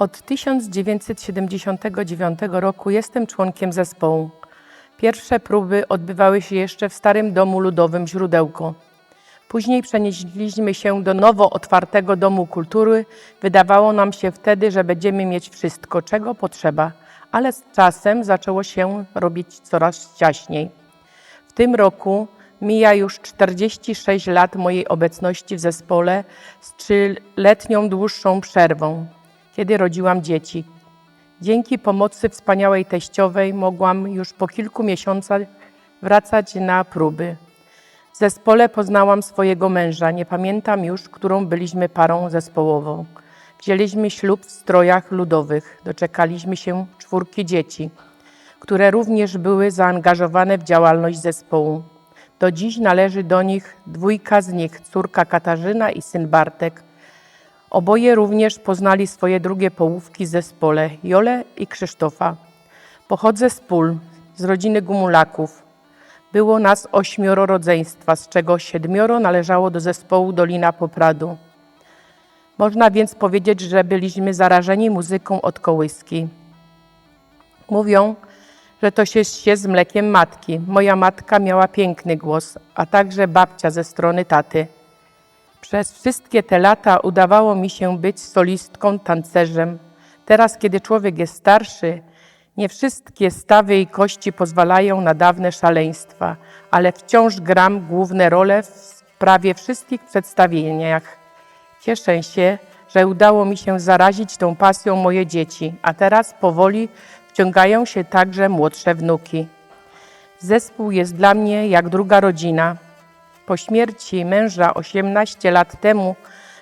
Od 1979 roku jestem członkiem zespołu. Pierwsze próby odbywały się jeszcze w starym domu ludowym Źródełko. Później przenieśliśmy się do nowo otwartego Domu Kultury. Wydawało nam się wtedy, że będziemy mieć wszystko, czego potrzeba, ale z czasem zaczęło się robić coraz ciaśniej. W tym roku mija już 46 lat mojej obecności w zespole z trzyletnią dłuższą przerwą, kiedy rodziłam dzieci. Dzięki pomocy wspaniałej teściowej mogłam już po kilku miesiącach wracać na próby. W zespole poznałam swojego męża. Nie pamiętam już, którą byliśmy parą zespołową. Wzięliśmy ślub w strojach ludowych. Doczekaliśmy się czwórki dzieci, które również były zaangażowane w działalność zespołu. Do dziś należy do nich dwójka z nich, córka Katarzyna i syn Bartek. Oboje również poznali swoje drugie połówki w zespole, Jolę i Krzysztofa. Pochodzę z Pól, z rodziny Gumulaków. Było nas ośmioro rodzeństwa, z czego siedmioro należało do zespołu Dolina Popradu. Można więc powiedzieć, że byliśmy zarażeni muzyką od kołyski. Mówią, że to się się z mlekiem matki. Moja matka miała piękny głos, a także babcia ze strony taty. Przez wszystkie te lata udawało mi się być solistką, tancerzem. Teraz, kiedy człowiek jest starszy, nie wszystkie stawy i kości pozwalają na dawne szaleństwa, ale wciąż gram główne role w prawie wszystkich przedstawieniach. Cieszę się, że udało mi się zarazić tą pasją moje dzieci, a teraz powoli wciągają się także młodsze wnuki. Zespół jest dla mnie jak druga rodzina. Po śmierci męża 18 lat temu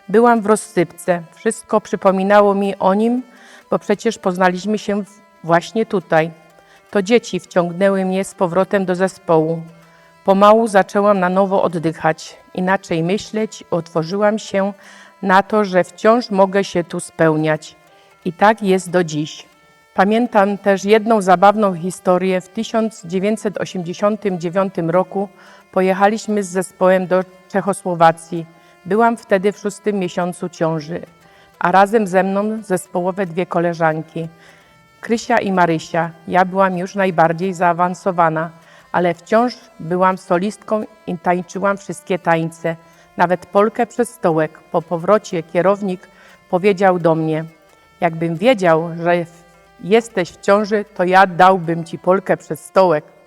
byłam w rozsypce. Wszystko przypominało mi o nim, bo przecież poznaliśmy się właśnie tutaj. To dzieci wciągnęły mnie z powrotem do zespołu. Pomału zaczęłam na nowo oddychać, inaczej myśleć, otworzyłam się na to, że wciąż mogę się tu spełniać. I tak jest do dziś. Pamiętam też jedną zabawną historię. W 1989 roku pojechaliśmy z zespołem do Czechosłowacji. Byłam wtedy w szóstym miesiącu ciąży, a razem ze mną zespołowe dwie koleżanki. Krysia i Marysia. Ja byłam już najbardziej zaawansowana, ale wciąż byłam solistką i tańczyłam wszystkie tańce, nawet polkę przez stołek. Po powrocie kierownik powiedział do mnie, jakbym wiedział, że jesteś w ciąży, to ja dałbym ci polkę przez stołek.